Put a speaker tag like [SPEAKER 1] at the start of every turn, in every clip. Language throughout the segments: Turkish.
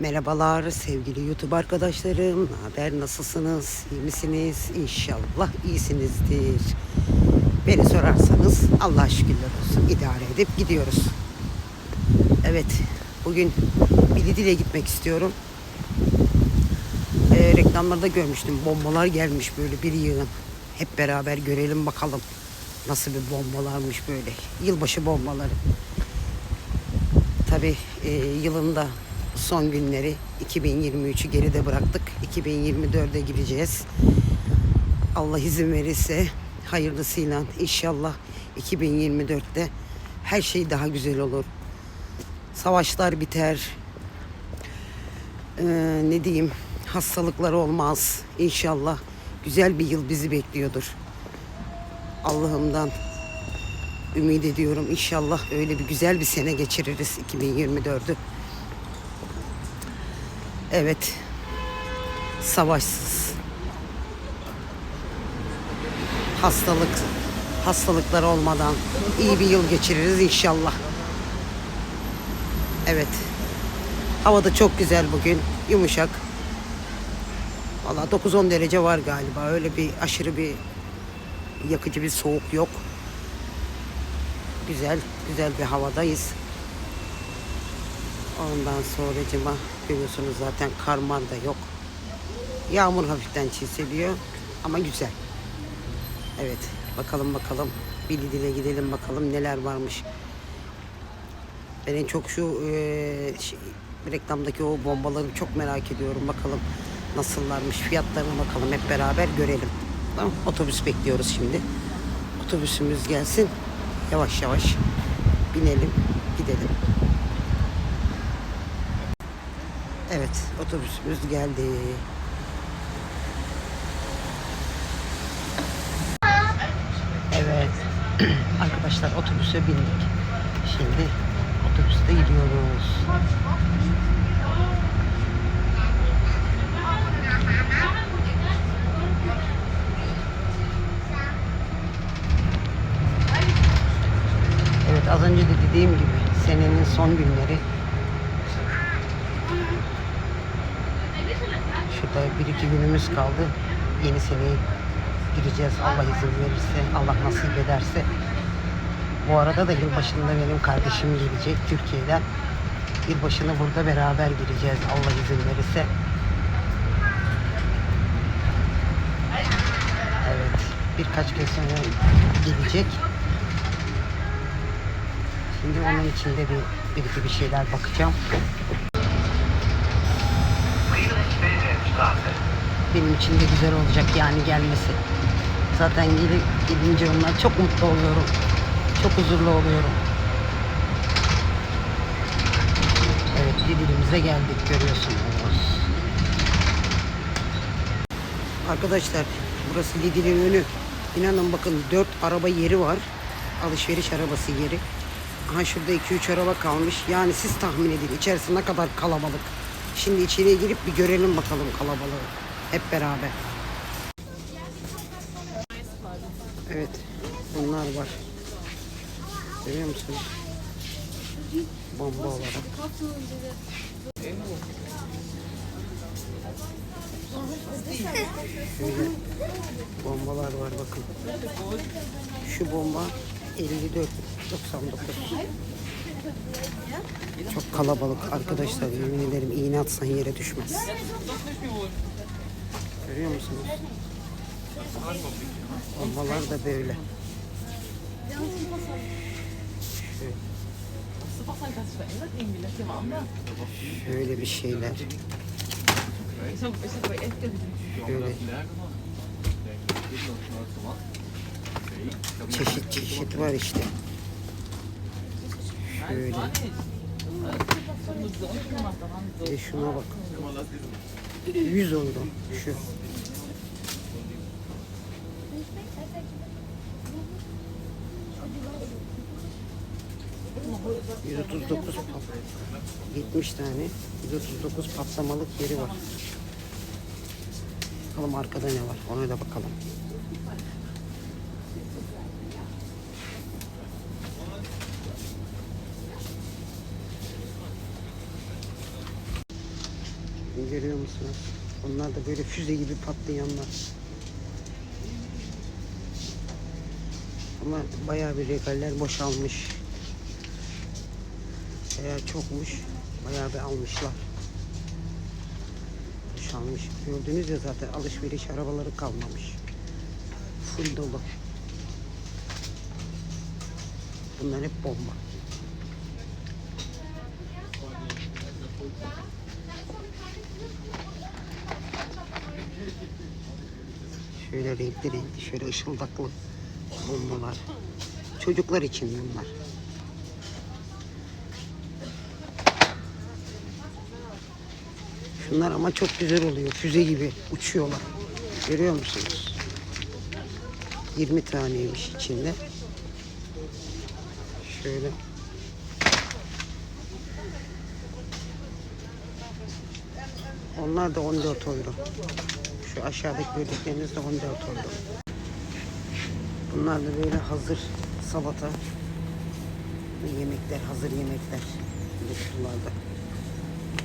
[SPEAKER 1] Merhabalar sevgili YouTube arkadaşlarım. Ne haber? Nasılsınız? İyi misiniz? İnşallah iyisinizdir. Beni sorarsanız Allah şükürler olsun. idare edip gidiyoruz. Evet. Bugün Bilidil'e gitmek istiyorum. Ee, reklamlarda görmüştüm. Bombalar gelmiş böyle bir yığın. Hep beraber görelim bakalım. Nasıl bir bombalarmış böyle. Yılbaşı bombaları. Tabi yılında son günleri 2023'ü geride bıraktık. 2024'e gireceğiz. Allah izin verirse hayırlısıyla inşallah 2024'te her şey daha güzel olur. Savaşlar biter. Ee, ne diyeyim hastalıklar olmaz. İnşallah güzel bir yıl bizi bekliyordur. Allah'ımdan ümit ediyorum. İnşallah öyle bir güzel bir sene geçiririz 2024'ü. Evet. Savaşsız. Hastalık hastalıklar olmadan iyi bir yıl geçiririz inşallah. Evet. Hava da çok güzel bugün. Yumuşak. Valla 9-10 derece var galiba. Öyle bir aşırı bir yakıcı bir soğuk yok. Güzel, güzel bir havadayız. Ondan sonracıma görüyorsunuz zaten karmar da yok. Yağmur hafiften çiseliyor ama güzel. Evet bakalım bakalım Bilidil'e gidelim bakalım neler varmış. Ben en çok şu e, şey, reklamdaki o bombaları çok merak ediyorum. Bakalım nasıllarmış fiyatlarına bakalım hep beraber görelim. Tamam otobüs bekliyoruz şimdi. Otobüsümüz gelsin. Yavaş yavaş binelim gidelim. Evet otobüsümüz geldi. Evet arkadaşlar otobüse bindik. Şimdi otobüste gidiyoruz. Evet az önce de dediğim gibi senenin son günleri. Şurada bir iki günümüz kaldı. Yeni seneye gireceğiz Allah izin verirse, Allah nasip ederse. Bu arada da yılbaşında benim kardeşim gelecek Türkiye'den. Yılbaşını burada beraber gireceğiz Allah izin verirse. Evet, birkaç gün sonra gelecek. Şimdi onun içinde bir, bir iki bir şeyler bakacağım. Benim için de güzel olacak yani gelmesi. Zaten gelip gidince onlar çok mutlu oluyorum. Çok huzurlu oluyorum. Evet Lidl'imize geldik görüyorsunuz. Arkadaşlar burası Lidl'in önü. İnanın bakın dört araba yeri var. Alışveriş arabası yeri. Aha şurada 2-3 araba kalmış. Yani siz tahmin edin içerisi ne kadar kalabalık. Şimdi içeriye girip bir görelim bakalım kalabalığı. Hep beraber. Evet. Bunlar var. Görüyor musunuz? Bomba olarak. Şöyle bombalar var bakın. Şu bomba 54 99. Çok kalabalık arkadaşlar yemin ederim iğne atsan yere düşmez. Görüyor musunuz? Bombalar da böyle.
[SPEAKER 2] Anders.
[SPEAKER 1] Şöyle bir şeyler. Şöyle çeşit çeşit var işte. Şöyle. de şuna bak. 100 euro şu. ...139 pat... 70 tane... ...139 patlamalık yeri var. Bakalım arkada ne var? Ona da bakalım. Görüyor musunuz? Onlar da böyle füze gibi patlayanlar. Ama bayağı bir regaller boşalmış. Eğer çokmuş, bayağı bir almışlar. Boşalmış. Gördünüz ya zaten alışveriş arabaları kalmamış. Full dolu. Bunlar hep bomba. Şöyle renkli renkli, şöyle ışıldaklı bombalar. Çocuklar için bunlar. Şunlar ama çok güzel oluyor. Füze gibi uçuyorlar. Görüyor musunuz? 20 taneymiş içinde. Şöyle. Onlar da 14 euro. Şu aşağıdaki gördükleriniz de 14 euro. Bunlar da böyle hazır salata ve yemekler, hazır yemekler bu kutularda.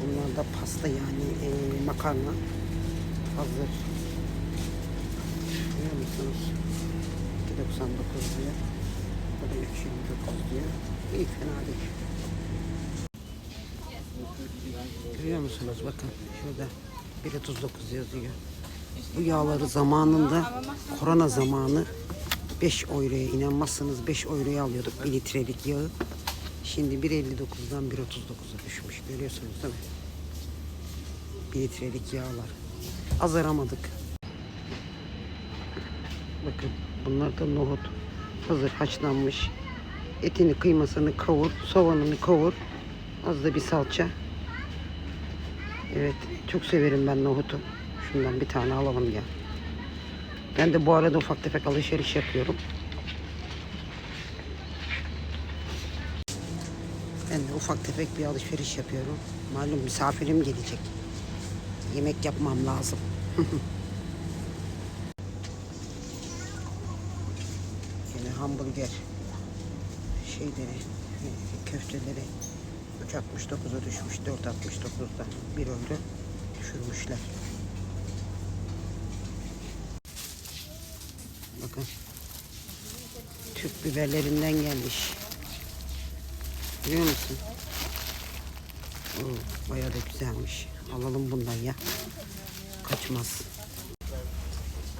[SPEAKER 1] Bunlar da pasta yani e, makarna hazır. Görüyor musunuz? 2.99 diyor. Bu da 3.29 diyor. İyi fena değil. Görüyor musunuz? Bakın şurada 1.39 yazıyor. Bu yağları zamanında korona zamanı 5 euroya inanmazsanız 5 euroya alıyorduk 1 litrelik yağı. Şimdi 1.59'dan 1.39'a düşmüş. Görüyorsunuz değil mi? 1 litrelik yağlar. Azaramadık. Bakın bunlar da nohut. Hazır haşlanmış. Etini kıymasını kavur. Soğanını kavur. Az da bir salça. Evet. Çok severim ben nohutu. Şundan bir tane alalım ya. Ben de bu arada ufak tefek alışveriş yapıyorum. Ben de ufak tefek bir alışveriş yapıyorum. Malum misafirim gelecek. Yemek yapmam lazım. Yine hamburger şeyleri, köfteleri 3.69'a düşmüş. 4.69'da 1 euro düşürmüşler. Bakın. Türk biberlerinden gelmiş. Biliyor musun? Oo, bayağı da güzelmiş. Alalım bundan ya. Kaçmaz.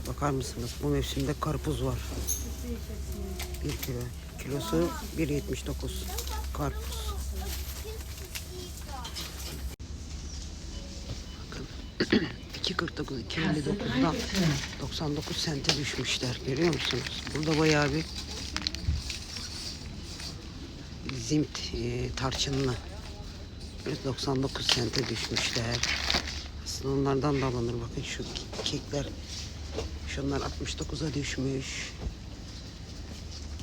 [SPEAKER 1] Bakar mısınız? Bu mevsimde karpuz var. Bir kilo. Kilosu 1.79. Karpuz. Bakın. 2.49, 2.59'dan 99 sente düşmüşler. Görüyor musunuz? Burada bayağı bir zimt e, tarçınlı. Evet, 99 sente düşmüşler. Aslında onlardan da alınır. Bakın şu kekler. Şunlar 69'a düşmüş.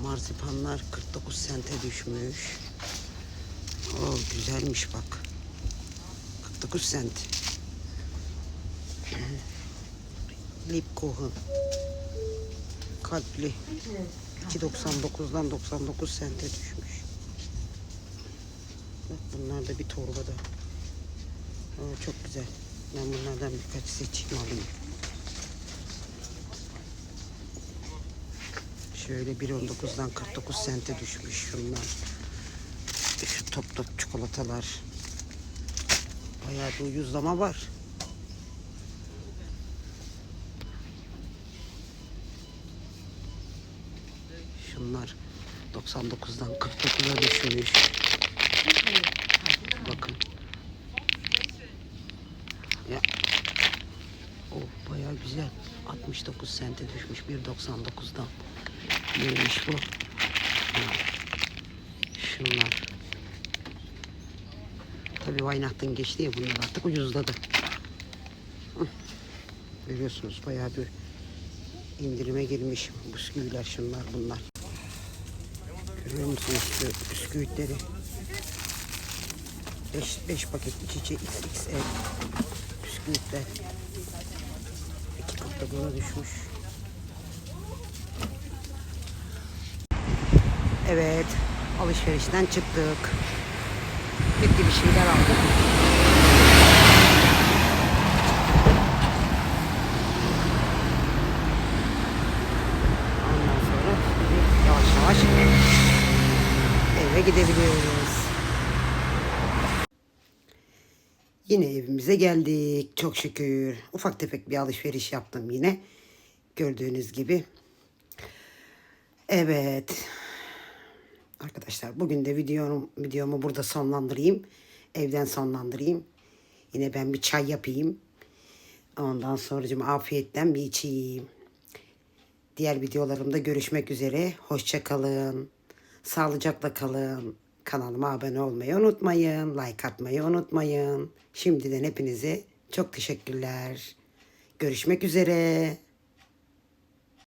[SPEAKER 1] Marzipanlar 49 sente düşmüş. O güzelmiş bak. 49 sent. Lipkoh'un kalpli 2.99'dan 99 sente düşmüş. Bak bunlar da bir torbada. Aa, çok güzel. Ben bunlardan birkaç seçeyim alayım. Şöyle 1.19'dan 49 sente düşmüş şunlar. Şu top top çikolatalar. Bayağı bir ucuzlama var. 99'dan 49'a düşmüş. Bakın. Ya. Oh bayağı güzel. 69 sente düşmüş 1.99'dan. Neymiş bu? Ha. Şunlar. Tabii Weihnachten geçti ya bunlar artık ucuzladı. Hı. Görüyorsunuz bayağı bir indirime girmiş bisküviler şunlar bunlar. Görüyor musunuz şu bisküvitleri? 5 5 paket iç içe XXL bisküvitler. 2.9'a düşmüş. Evet, alışverişten çıktık. Bir şeyler aldık. Eve gidebiliriz. Yine evimize geldik. Çok şükür. Ufak tefek bir alışveriş yaptım yine. Gördüğünüz gibi. Evet. Arkadaşlar bugün de videomu, videomu burada sonlandırayım. Evden sonlandırayım. Yine ben bir çay yapayım. Ondan sonra afiyetten bir içeyim. Diğer videolarımda görüşmek üzere. Hoşça kalın. Sağlıcakla kalın. Kanalıma abone olmayı unutmayın. Like atmayı unutmayın. Şimdiden hepinize çok teşekkürler. Görüşmek üzere.